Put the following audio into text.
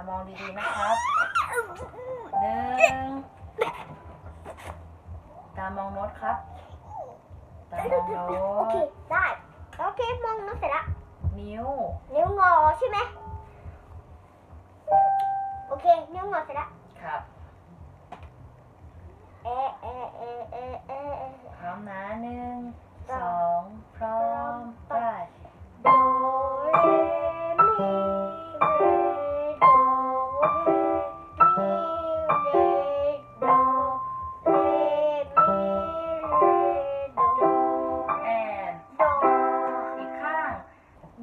ามองดีๆนะครับหนึ่งตามองโน้ตครับ ตามองโน้โอเคตได้โอเคมองน้องเสร็จละนิ้ว นิ้วงอใช่ไหมโอเค นิ้วงอเสร็จละครับ เอะเอะเอะเอะเอะเอะ พร้อมนะหนึ่งสองพร้อมไป